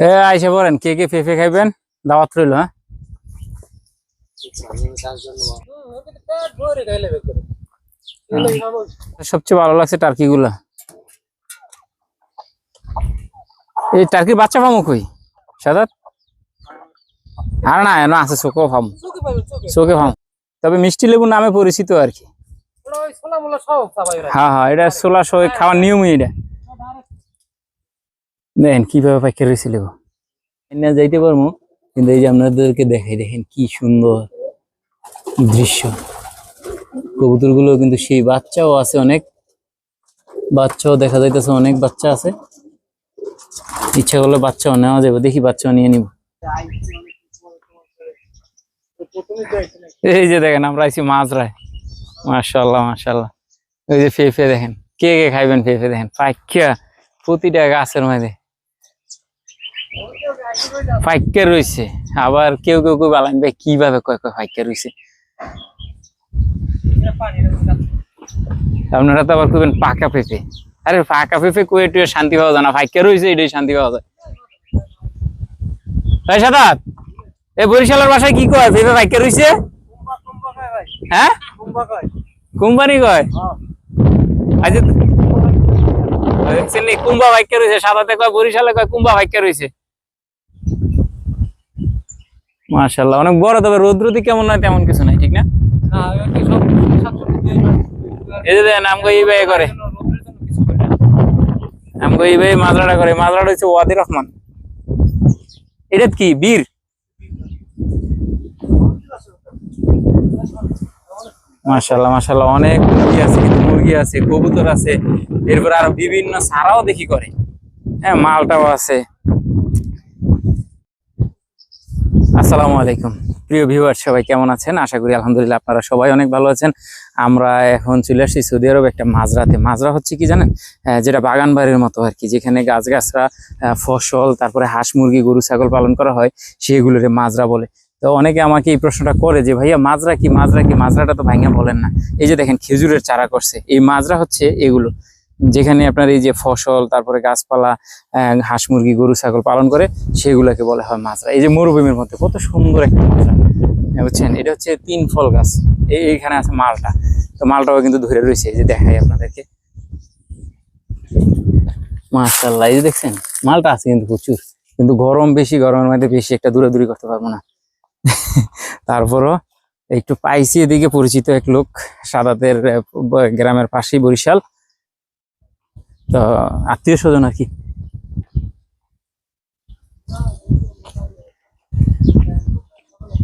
এ আইসা পড়েন কে কে ফেফে খাইবেন? দাওয়াত রইল হ্যাঁ? সবচেয়ে ভালো লাগছে টার্কি গুলা এই টার্কির বাচ্চা ফামু কই? সাদাত? আর না না আছে চোখো ফাম চোখে। ফাম তবে মিষ্টি লেবু নামে পরিচিত আর কি। হ্যাঁ হ্যাঁ এটা সোলা সহ খাওয়ার নিয়মই এটা। দেখেন কীভাবে পাইকার রয়েছে লেবু যাইতে পারব, কিন্তু এই যে আপনাদেরকে দেখাই, দেখেন কি সুন্দর দৃশ্য। কবুতরগুলো কিন্তু সেই বাচ্চাও আছে অনেক, বাচ্চাও দেখা যাইতেছে অনেক বাচ্চা আছে। ইচ্ছা করলে বাচ্চাও নেওয়া যাবে, দেখি বাচ্চাও নিয়ে নিব। এই যে দেখেন, আমরা আইছি মাঝরায় মাশাল্লাহ মাশাল্লাহ ওই যে ফেফে দেখেন, কে কে খাইবেন ফেফে দেখেন? পাইকা, প্রতিটা গাছের মধ্যে ফাইকা রয়েছে আবার কেউ কেউ কেউ বালান ভাই, কীভাবে কয় কয় ফাইকা রয়েছে আপনারা তো আবার কইবেন পাকা পেঁপে। আরে পাকা পেঁপে কই একটু শান্তি পাওয়া যায় না। ফাইকা রয়েছে এটাই শান্তি পাওয়া যায়। ভাই সাদাত এ বরিশালের বাসায় কি কয়? পেঁপে ফাইকা রয়েছে হ্যাঁ? কোম্পানি কয়? ভাইকা রয়েছে সাদাতে কয়, বরিশালে কয়, কুম্বা ভাইকা রয়েছে মাশাল্লাহ অনেক বড় তবে রৌদ্রতি কেমন নয় তেমন কিছু নাই ঠিক না? এই যে দেখেন আমগো এই করে। আমগো এই মাজরাটা করে মাজরাটা হচ্ছে ওয়াদির রহমান। এটা কি বীর? মাশাল্লাহ মাশাল্লাহ অনেক মুরগি আছে কিন্তু মুরগি আছে কবুতর আছে এরপর আরও বিভিন্ন সারাও দেখি করে। হ্যাঁ মালটাও আছে। আসসালামু আলাইকুম। প্রিয় ভিউয়ার সবাই কেমন আছেন? আশা করি আলহামদুলিল্লাহ আপনারা সবাই অনেক ভালো আছেন। আমরা এখন চলে আসছি সৌদি আরব একটা মাজরাতে মাজরা হচ্ছে কি জানেন? যেটা বাগান বাড়ির মতো আর কি। যেখানে গাছ গাছরা আহ, ফসল তারপরে হাঁস মুরগি গরু ছাগল পালন করা হয় সেগুলোরে মাজরা বলে। তো অনেকে আমাকে এই প্রশ্নটা করে যে ভাইয়া মাজরা কি মাজরা কি? মাজরাটা তো ভাইঙ্গা বলেন না। এই যে দেখেন খেজুরের চারা করছে। এই মাজরা হচ্ছে এগুলো। যেখানে আপনার এই যে ফসল তারপরে গাছপালা হাঁস মুরগি গরু ছাগল পালন করে সেগুলোকে বলা হয় মাজরা। এই যে মরুভূমির মধ্যে কত সুন্দর একটা মাজরা। হ্যাঁ, বুঝছেন? এটা হচ্ছে তিন ফল গাছ। এই এইখানে আছে মালটা। তো মালটাও কিন্তু ধরে রয়েছে এই যে দেখাই আপনাদেরকে। মাশাল্লাহ এই যে দেখছেন? মালটা আছে কিন্তু প্রচুর। কিন্তু গরম বেশি গরমের মধ্যে বেশি একটা দূরাদূরি করতে পারব না। তারপরও একটু পাইছি এদিকে পরিচিত এক লোক সাদাতের গ্রামের পাশেই বরিশাল। তো আত্মীয় স্বজন আর কি।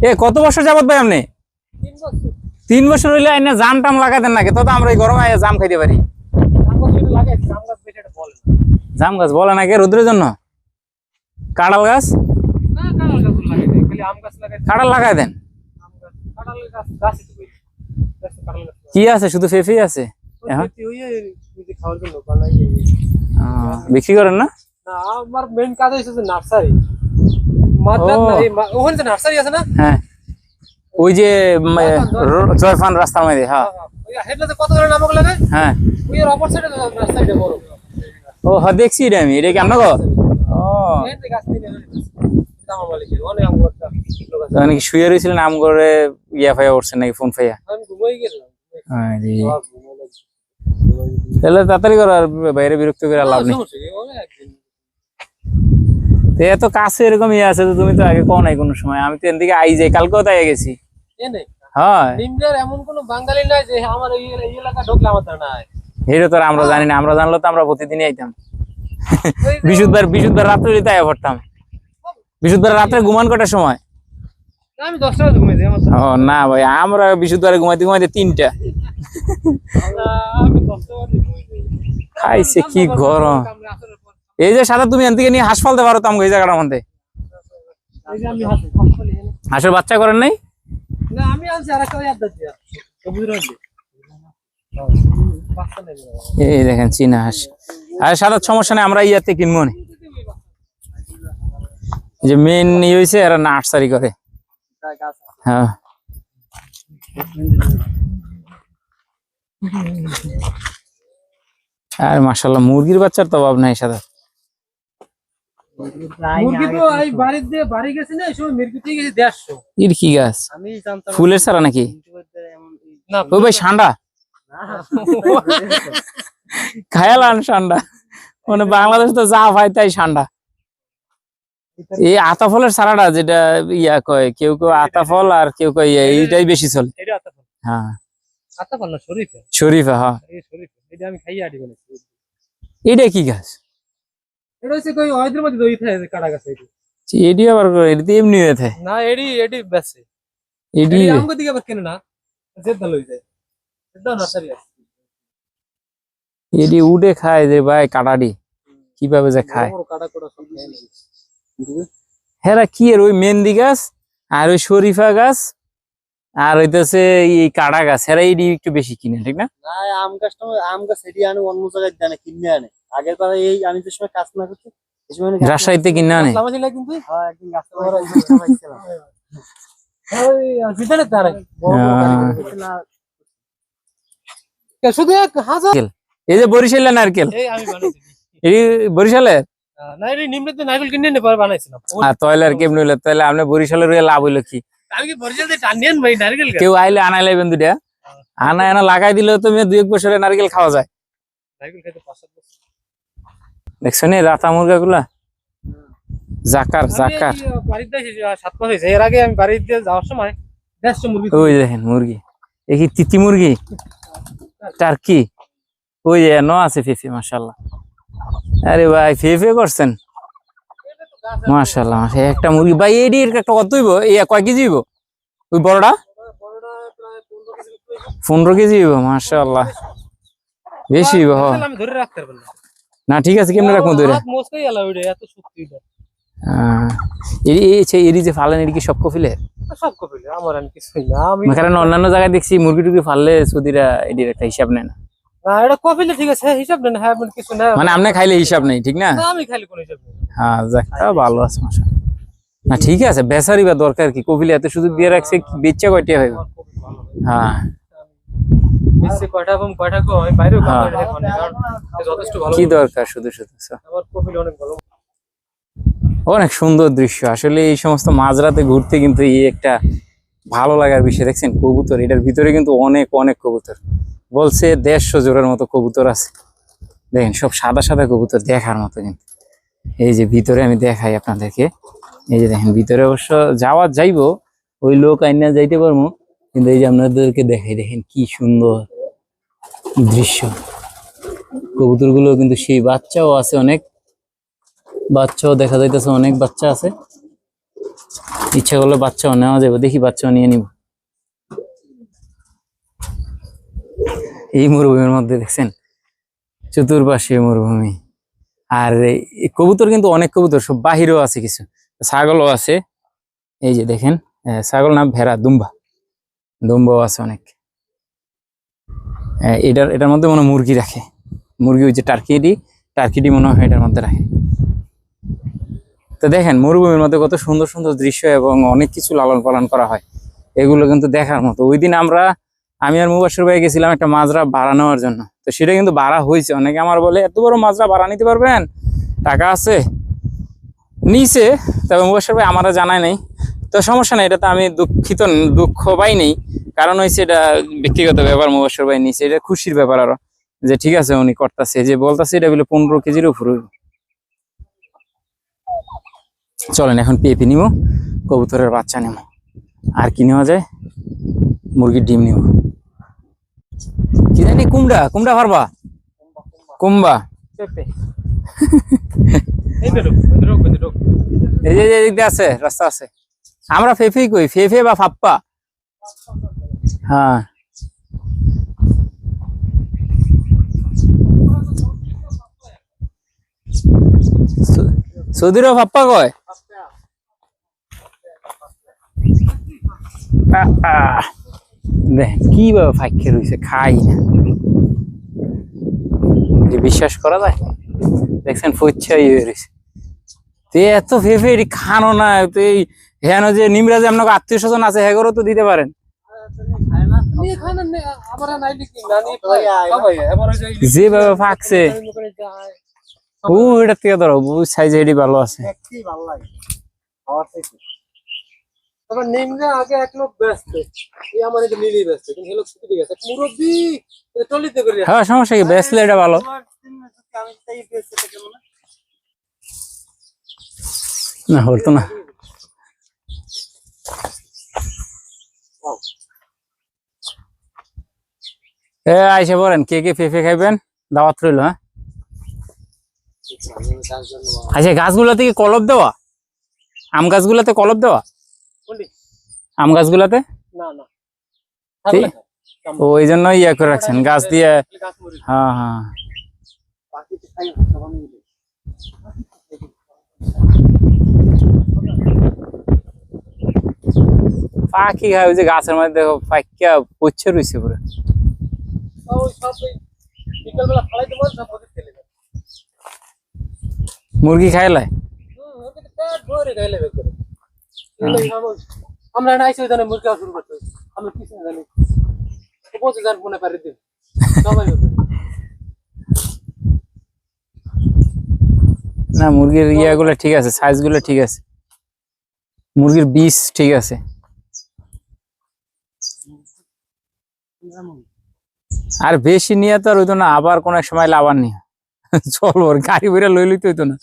এ, কত বছর যাবত ভাই আপনি? তিন বছর হইলে আইনা জাম টাম লাগাতেন নাকি? তো আমরা এই গরমে জাম খাইতে পারি। জাম গাছ বলে নাকি রোদ্রের জন্য? কাঁড়াল গাছ? কাঁড়াল লাগাই দেন। কি আছে? শুধু ফেফি আছে? বিক্রি করেন না? আমার মেন কাজ হচ্ছে নার্সারি মাদ্রাজ ওখানে যে নার্সারি আছে না? হ্যাঁ। ওই যে জয়ফান রাস্তার মধ্যে হ্যাঁ। হেডলাতে কত করে নামক লাগে হ্যাঁ। ওই এর অপর সাইডে নার্সারিটা বড়। ও হ্যাঁ দেখছি এটা আমি। এটা কি আপনার ঘর? ও। কি শুয়ে রয়েছিলেন আম করে ইয়া ফাইয়া উঠছেন নাকি ফোন ফাইয়া? আমি ঘুমাই গেলাম আরে, সব ঘুমাই লাগছে। তাহলে তাড়াতাড়ি করো আর বাইরে বিরক্ত করে লাভ নেই। এত কাছে এরকম ইয়ে আছে তো তুমি তো আগে কও নাই কোনো সময়। আমি তো এদিকে আই যাই কালকেও তাই গেছি। হ্যাঁ। এমন কোনো বাঙালি নাই যে আমার এই এই এলাকা ঢুকলে আমার নাই। এটা তো আমরা জানি না আমরা জানলে তো আমরা প্রতিদিনই আইতাম। বিশুদ্ধবার বিশুদ্ধবার রাত্রে তাই পড়তাম। বিশুদ্ধবার রাত্রে ঘুমান কটার সময়? আমি দশটা ঘুমাই আমার না ভাই আমরা বিশুদ্ধবারে ঘুমাইতে ঘুমাইতে তিনটা। খাইছে কি গরম। এই যে সাদা তুমি এন নিয়ে হাঁস ফালতে পারো তো আমাকে এই জায়গাটার মধ্যে। হাঁসের বাচ্চা করেন নাই? এই দেখেন চীনা হাঁস। আর সাদা সমস্যা নেই, আমরা ইয়াতে কিনবো না। যে মেন ইয়ে হয়েছে এরা নার্সারি করে। হ্যাঁ। আর মাসাল্লাহ মুরগির বাচ্চার তো অভাব নাই সাদা মুরগি তো এই বাড়ির দিয়ে বাড়ি গেছে না এই সময় মুরগি থেকে গেছে দেড়শো। এর কি গাছ? আমি জানতাম ফুলের ছাড়া নাকি? না ওই ভাই ঠান্ডা খায়ালান ঠান্ডা মানে বাংলাদেশ তো যা হয় তাই ঠান্ডা এই আতা ফলের সারাটা যেটা ইয়া কয় কেউ কেউ আতা ফল আর কেউ কয় ইয়া, এইটাই বেশি চলে। হ্যাঁ। আতা ফল না শরীফে। শরীফা হ্যাঁ। এই শরীফে এটা আমি খাইয়ে আটি বলেছি। এইটা কি গাছ? এটা হচ্ছে কই ওইদের মধ্যে দই থাকে কাটা গাছ এটি। এডি আবার এটি এমনি হয়ে থাকে। না এডি এডি বেছে। এডি আমগো দিকে আবার কেনে না জেদ্দা লই যায়। জেদ্দা নার্সারি আছে। এডি উডে খায় যে ভাই কাটাডি কীভাবে যে খায়। হেরা কি এর ওই মেহেন্দি গাছ আর ওই শরীফা গাছ? আর হইতেছে এই কাটা গাছ এডি একটু বেশি কিনে ঠিক না? আম গাছটা আম গাছ এটি আনে অন্য জায়গায় দেয় না কিনে আনে। আগের বার এই আমি যে সময় কাজ না করছি রাজশাহীতে কিনে আনে? কিন্তু? হ্যাঁ, একদিন গাছটা পাইছিলাম। ভিতরে তারে বড় বড় হ্যাঁ। কালি। শুধু এক হাজার। এই যে বরিশালের নারকেল। এই আমি বানাইছি। এই বরিশালের না এই নিমড়িতে নারকেল কিনে নিয়ে পরে বানাইছিলাম। আর কেমনি হইল? বরিশালের লাভ হইল কি? কেউ আইলে আনাই লাইবেন দুটা আনা এনা লাগাই দিলেও তো মেয়ে দুই এক বছরে নারকেল খাওয়া যায়। দেখছ নি রাতা মুরগা গুলা জাকার। জাকার এর আগে আমি বাড়িতে যাওয়ার সময় মুরগি ওই দেখেন মুরগি। এ তিতি মুরগি? টার্কি? ওই যে ন আছে ফেফে আরে ভাই ফেফে করছেন? মাশাল্লাহ মাশা একটা মুরগি ভাই এডি একটা কত হইব? এই কয় কেজি হইব? ওই বড়টা? পনেরো কেজি হইব মাশাল্লাহ বেশি হইব না। ঠিক আছে কেমনে রাখব ধরে? এরি যে ফালেন এরি কি সব কফিলে? সব কপিলে আমার কিছুই না আমি কারণ অন্যান্য জায়গায় দেখছি মুরগি টুরগি ফাললে সৌদিরা এটির একটা হিসাব নেয় না। এটা কপিলে ঠিক আছে হিসাব নেন হ্যাঁ কিছু না। মানে আপনি খাইলে হিসাব নেই ঠিক না? না, আমি খালি কোনো হিসাব নেই। হ্যাঁ যাক ভালো আছে মাসা না ঠিক আছে বেচারি বা দরকার কি? কপিলে এত শুধু দিয়ে রাখছে বেচা কয়টা হয়। হ্যাঁ। কো দরকার শুধু শুধু অনেক অনেক সুন্দর দৃশ্য আসলে এই সমস্ত মাঝরাতে ঘুরতে কিন্তু এই একটা ভালো লাগার বিষয়। দেখছেন কবুতর এটার ভিতরে কিন্তু অনেক অনেক কবুতর। বলছে দেড়শো জোড়ার মতো কবুতর আছে। দেখেন, সব সাদা সাদা কবুতর দেখার মতো কিন্তু। এই যে ভিতরে আমি দেখাই আপনাদেরকে। এই যে দেখেন, ভিতরে অবশ্য যাওয়া যাইবো, ওই লোক আইনা যাইতে পারব, কিন্তু এই যে আপনাদেরকে দেখাই, দেখেন কি সুন্দর দৃশ্য। কবুতরগুলো কিন্তু সেই বাচ্চাও আছে অনেক। বাচ্চাও দেখা যাইতেছে, অনেক বাচ্চা আছে। ইচ্ছা করলে বাচ্চাও নেওয়া যাবে দেখি বাচ্চাও নিয়ে নিব। এই মরুভূমির মধ্যে, দেখছেন? চতুর্পাশে মরুভূমি। আর কবুতর কিন্তু অনেক কবুতর, সব বাহিরেও আছে কিছু। ছাগলও আছে। এই যে দেখেন ছাগল না ভেড়া, দুম্বা। দুম্বাও আছে অনেক। এটার এটার মধ্যে মনে মুরগি রাখে। মুরগি ওই যে টার্কিডি টার্কিডি মনে হয় এটার মধ্যে রাখে। তো দেখেন, মরুভূমির মধ্যে কত সুন্দর সুন্দর দৃশ্য এবং অনেক কিছু লালন পালন করা হয়। এগুলো কিন্তু দেখার মতো। ওই দিন আমরা আমি আর মুবাসর ভাই গেছিলাম একটা মাজরা ভাড়া নেওয়ার জন্য। তো সেটা কিন্তু ভাড়া হয়েছে। অনেকে আমার বলে, এত বড় মাজরা ভাড়া নিতে পারবেন? টাকা আছে? নিছে, তবে মুবাসর ভাই আমারও জানায় নাই। তো সমস্যা নেই এটা তো আমি দুঃখিত, দুঃখ পাই নেই। কারণ হয়েছে এটা ব্যক্তিগত ব্যাপার, মুবাসর ভাই নিছে। এটা খুশির ব্যাপার আরও। যে ঠিক আছে, উনি করতেছে। যে বলতেছে, এটা বলে পনেরো কেজির উপর চলেন, এখন পেঁপে নিব কবুতরের বাচ্চা নেব আর কি নেওয়া যায়? মুরগির ডিম নিব কি জানি কুমড়া কুমড়া পারবা? কুম্বা। এই যে আছে রাস্তা আছে। আমরা ফেফেই কই ফেফে বা ফাপ্পা? হ্যাঁ। সৌ- ফাপ্পা কয়। দেখেন কি ভাবে ফাইকে রয়েছে খাই না। যে বিশ্বাস করা যায়? দেখছেন ফচ্ছা ইয়ে রয়েছে তে এত ফেফে এটি খানো না এই হেন যে নিমরাজে আপনাকে আত্মীয় স্বজন আছে, হেগরও তো দিতে পারেন। যেভাবে ফাঁকছে। ও এটা থেকে ধরো সাইজ এডি ভালো আছে। ভালো লাগে। তারপর নিমরা আগে এক লোক ব্যস্ত। এই আমার এটা ব্যস্ত কিন্তু এই লোক ছুটি গেছে। মুরব্বি টলিতে করে হ্যাঁ সমস্যা কি? বেসলে এটা ভালো। আমি তাই না? হতো না। এ আইসা বলেন কে কে পেঁপে খাইবেন? দাওয়াত রইল হ্যাঁ? আচ্ছা গাছগুলোতে কি কলব দেওয়া? আম গাছগুলোতে কলব দেওয়া? আম গাছগুলোতে? না না। ঠিক? ও ওই জন্য ইয়ে করে রাখছেন গাছ দিয়ে। গাছ মরি হ্যাঁ হ্যাঁ। পাখিতে খাই সবাই মিলে। পাখি খায় ওই যে গাছের মধ্যে দেখো পাখিয়া পচ্ছে রয়েছে পুরো। ওই সব ওই বিকালবেলা ফালাইতে বল সব ওদের ফেলে দেয় মুরগি খাইলাই হুম, ওকে তো পেট ভরে খাইলে বের করে। এগুলো আমরা- আমরা না আইসি ওইখানে মুরগি শুরু করতে আমরা জানি। যার মনে পারি দিন। সবাই না মুরগির ইয়াগুলো ঠিক আছে সাইজগুলো ঠিক আছে। মুরগির বিষ ঠিক আছে। আর বেশি নিয়ে তো আর হইতো না আবার কোন এক সময় লাভার নিয়ে চল ওর গাড়ি বেড়ে লই লইতে হইতো না।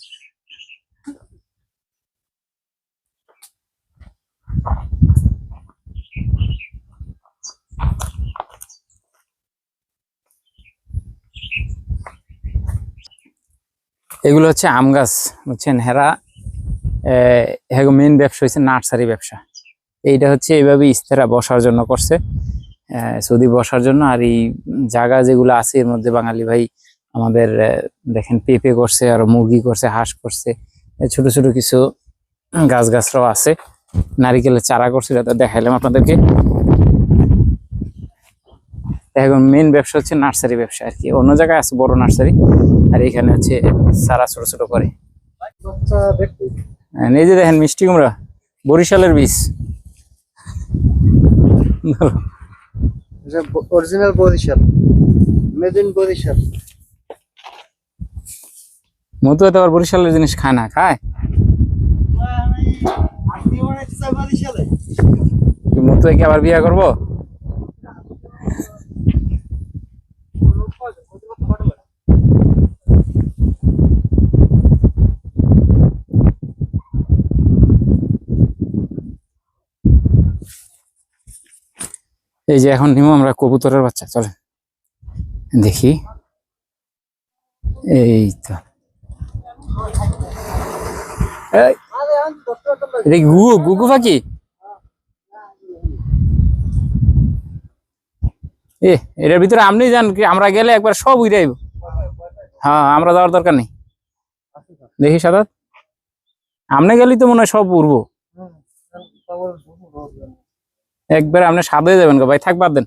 এগুলো হচ্ছে আম গাছ, বুঝছেন? হেরা হ্যাঁ মেন ব্যবসা হচ্ছে নার্সারি ব্যবসা। এইটা হচ্ছে এইভাবে ইস্তেরা বসার জন্য করছে। সৌদি বসার জন্য। আর এই জায়গা যেগুলো আছে, এর মধ্যে বাঙালি ভাই আমাদের দেখেন পেঁপে করছে, আর মুরগি করছে, হাঁস করছে। ছোট ছোট কিছু গাছ গাছরাও আছে। নারিকেলের চারা করছে এটা দেখাইলাম আপনাদেরকে। এখন মেন ব্যবসা হচ্ছে নার্সারি ব্যবসা আর কি। অন্য জায়গায় আছে বড় নার্সারি আর এখানে হচ্ছে চারা ছোট ছোট করে। দেখতে হ্যাঁ, এই যে দেখেন মিষ্টি কুমড়া বরিশালের বীজ। Original Barishal made in Barishal. মধু তো আবার বরিশালের জিনিস খায় না খায়? মধু কি আবার বিয়ে করব? এই যে এখন নিমো আমরা কবুতরের বাচ্চা চলে দেখি। এই তো। এই, এ এটার ভিতরে আপনি যান আমরা গেলে একবার সব উড়ে আইব। হ্যাঁ আমরা যাওয়ার দরকার নেই। দেখি সাদাত। আপনি গেলেই তো মনে হয় সব উড়বো। একবার আপনি সাদে যাবেন গো ভাই, থাক বাদ দেন।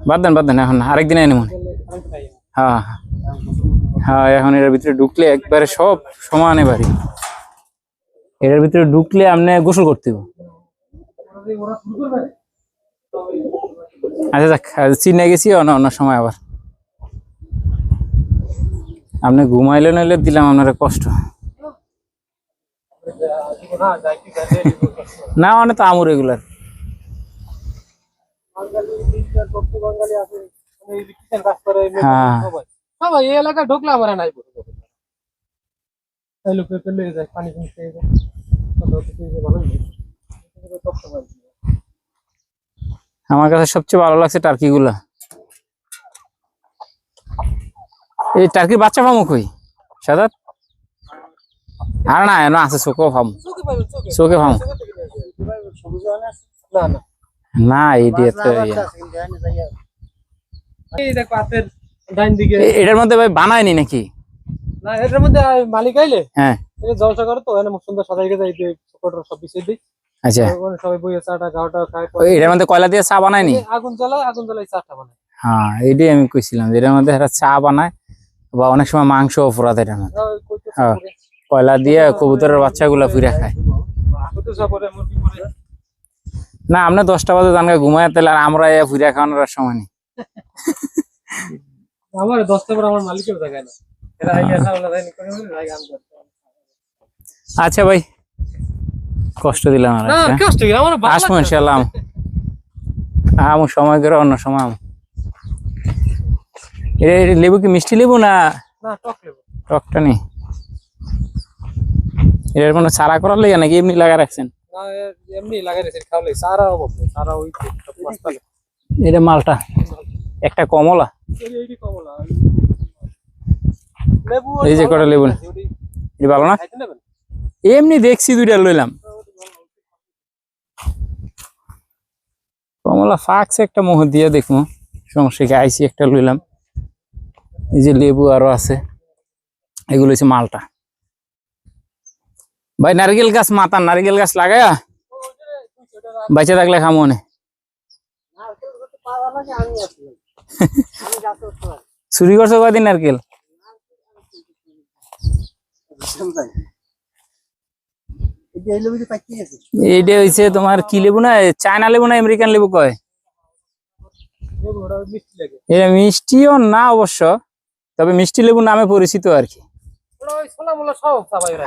বাদ দেন বাদ দেন, এখন আরেকদিন এনে মনে হ্যাঁ। হ্যাঁ। হ্যাঁ। এখন এটার ভিতরে ঢুকলে একবারে সব সমানে বাড়ি। এটার ভিতরে ঢুকলে আপনি গোসল করতে। আচ্ছা যাক চিনে গেছি, অন্য অন্য সময় আবার। আপনি ঘুমাইলে নইলে দিলাম, আপনার কষ্ট। না যাই কি জানি না মানে তো আমুর এমনি হ্যাঁ। ঢুকলে আমার নাই। যায় পানি আমার কাছে সবচেয়ে ভালো লাগছে টার্কি গুলা এই টার্কির বাচ্চা পামো কই সাদাত আর না এনো আছে চোখেও চোখে পাবেন, চোখে। আছে। না এই দিয়ে ইয়ে। এটার মধ্যে ভাই বানায়নি নাকি না এটার মধ্যে মালিক আইলে হ্যাঁ জলসা করে তো এখানে সুন্দর সাজাই গেছে এই যে সব বিষয় দিই। আচ্ছা। সবাই বইয়ে চাটা গাওটা খায় এটার মধ্যে কয়লা দিয়ে চা বানায়নি আগুন জ্বালায় আগুন জ্বালায় চাটা বানায়। হ্যাঁ এইটাই আমি কইছিলাম যে এটার মধ্যে চা বানায় বা অনেক সময় মাংস এটার মধ্যে। হ্যাঁ। পরে। কয়লা দিয়ে কবুতরের বাচ্চাগুলা খায়। পরে মুরগি পরে না আপনি দশটা বাজে জানগা ঘুমায় তাহলে আর আমরা এ ফুরিয়া খাওয়ানোর সময় নেই। আমার দশটা পর আমার মালিকের জায়গায় না। এরা দেয়নি করে আম আচ্ছা ভাই কষ্ট দিলাম আর না কষ্ট ভালো আসব। ইনশাল্লাহ আম। সময় করে অন্য সময় আম লেবু কি মিষ্টি লেবু না না টক লেবু টকটা নেই এটার মানে সারা করার লেগে নাকি এমনি লাগা রাখছেন এটা মালটা একটা কমলা এই- এইটি কমলা। লেবু এই যে কটা লেবু। ভালো না? এমনি দেখছি দুইটা লইলাম। কমলা ফাঁকছে একটা মোহ দিয়ে দেখব। সমস্যা আইসি একটা লইলাম। এই যে লেবু আরও আছে, এগুলো হচ্ছে মালটা। ভাই, নারকেল গাছ মাথা, নারকেল গাছ লাগায়া বাইচে থাকলে খামো নে। চুরি করছ কদিন নারকেল এই যে এই লেবুটি পাকিয়ে গেছে এইটা হইছে তোমার কি লেবু না? চায়না লেবু না আমেরিকান লেবু কয়? এটা মিষ্টিও না অবশ্য তবে মিষ্টি লেবু নামে পরিচিত আর কি।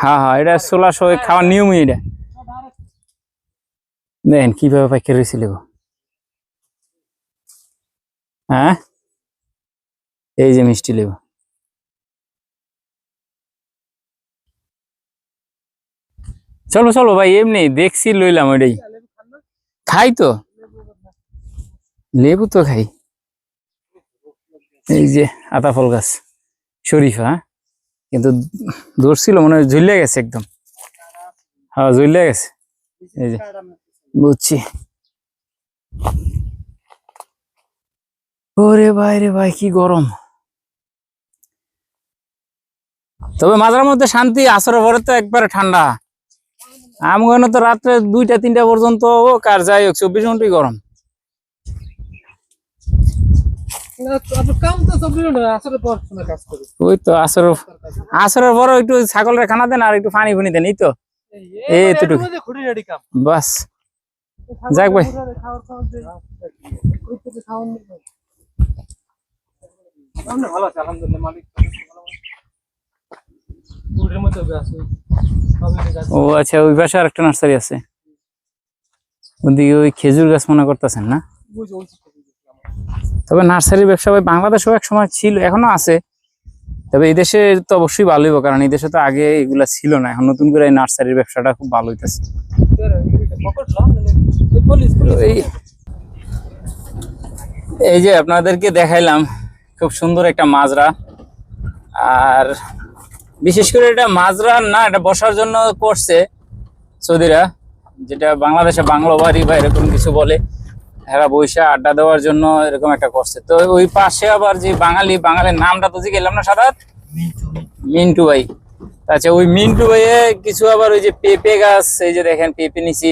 হ্যাঁ হ্যাঁ এটা ষোলা সহ খাওয়ার নিয়মই এটা। দেখেন কীভাবে পাখি রয়েছে লেবু। হ্যাঁ? এই যে মিষ্টি লেবু। চলো চলো ভাই, এমনি দেখছি, লইলাম ওইটাই? খাই তো? লেবু তো খাই। এই যে আতা ফল গাছ, শরীফা হ্যাঁ? কিন্তু ধরছিল, মনে হয় ঝুলে গেছে একদম। হ্যাঁ ঝুলে গেছে। এই যে, বুঝছি। ওরে ভাই রে ভাই, কি গরম। তবে মাঝার মধ্যে শান্তি, আসরের পরে তো একবারে ঠান্ডা। আমগনে তো রাত্রে দুইটা তিনটা পর্যন্ত হোক আর যাই হোক চব্বিশ ঘন্টাই গরম পর করি। একটু ছাগলের খানা দেন আর একটু ফুনি দেন। বাস আলহামদুলিল্লাহ, ভালো আছে। পুরীর মধ্যে গাছ ওই, সবই গাছ। ও আচ্ছা ওই পাশে আর একটা নার্সারি আছে। ওদিকে ওই খেজুর গাছ মনে করতেছেন না। তবে নার্সারির ব্যবসা ভাই বাংলাদেশেও এক সময় ছিল এখনও আছে। তবে এই দেশে তো অবশ্যই ভালো হইব কারণ এই দেশে তো আগে এগুলা ছিল না এখন নতুন করে এই নার্সারির ব্যবসাটা খুব ভালো হইতেছে। এই যে আপনাদেরকে দেখাইলাম খুব সুন্দর একটা মাজরা। আর বিশেষ করে এটা মাজরা না এটা বসার জন্য করছে সৌদিরা যেটা বাংলাদেশে বাংলা বাড়ি বা এরকম কিছু বলে এরা বৈশা আড্ডা দেওয়ার জন্য এরকম একটা করছে। তো ওই পাশে আবার যে বাঙালি বাঙালির নামটা তো গেলাম না সাদাত? মিন্টু ভাই। আচ্ছা ওই মিন্টু ভাইয়ে কিছু আবার ওই যে পেঁপে গাছ এই যে দেখেন পেঁপে নিছি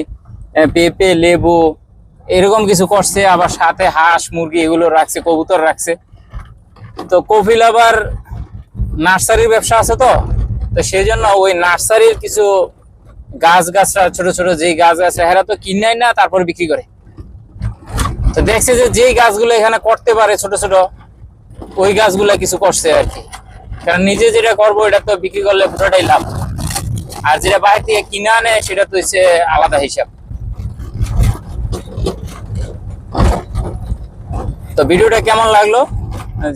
পেঁপে লেবু এরকম কিছু করছে আবার সাথে হাঁস মুরগি এগুলো রাখছে কবুতর রাখছে। তো কফিল আবার নার্সারির ব্যবসা আছে তো? তো সেই জন্য ওই নার্সারির কিছু গাছ গাছরা, ছোট ছোট যেই গাছ গাছ হেরা তো কিনাই না, তারপর বিক্রি করে। তো দেখছে যে যেই গাছগুলো এখানে করতে পারে ছোট ছোট, ওই গাছগুলা কিছু করছে আর কি। কারণ নিজে যেটা করব এটা তো বিক্রি করলে পুরোটাই লাভ। আর যেটা বাইরে থেকে কিনে আনে, সেটা তো হচ্ছে আলাদা হিসাব। তো ভিডিওটা কেমন লাগল?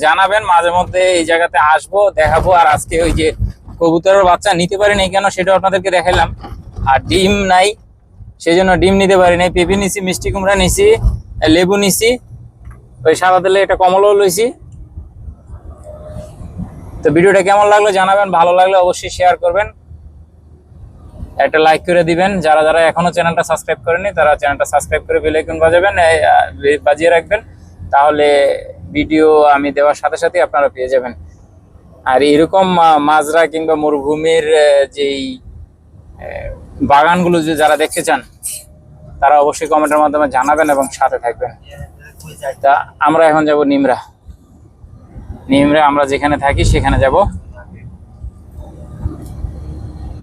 জানাবেন, মাঝে মধ্যে এই জায়গাতে আসব, দেখাবো। আর আজকে ওই যে কবুতরের বাচ্চা নিতে পারি পারিনি কেন সেটা আপনাদেরকে দেখাইলাম। আর ডিম নাই সেই জন্য ডিম নিতে পারি নাই পেঁপে নিছি, মিষ্টি কুমড়া নিছি, লেবু নিছি, ওই সাদা তেলে একটা কমলও লইছি। তো ভিডিওটা কেমন লাগল জানাবেন, ভালো লাগলে অবশ্যই শেয়ার করবেন। একটা লাইক করে দিবেন। যারা যারা এখনও চ্যানেলটা সাবস্ক্রাইব করেনি তারা চ্যানেলটা সাবস্ক্রাইব করে বেল আইকন বাজাবেন বাজিয়ে রাখবেন। তাহলে ভিডিও আমি দেওয়ার সাথে সাথে আপনারা পেয়ে যাবেন। আর এরকম মাজরা কিংবা মরুভূমির যেই বাগানগুলো যে যারা দেখতে চান, তারা অবশ্যই কমেন্টের মাধ্যমে জানাবেন এবং সাথে থাকবেন। তা আমরা এখন যাব নিমরা। নিমরা আমরা যেখানে থাকি সেখানে যাব।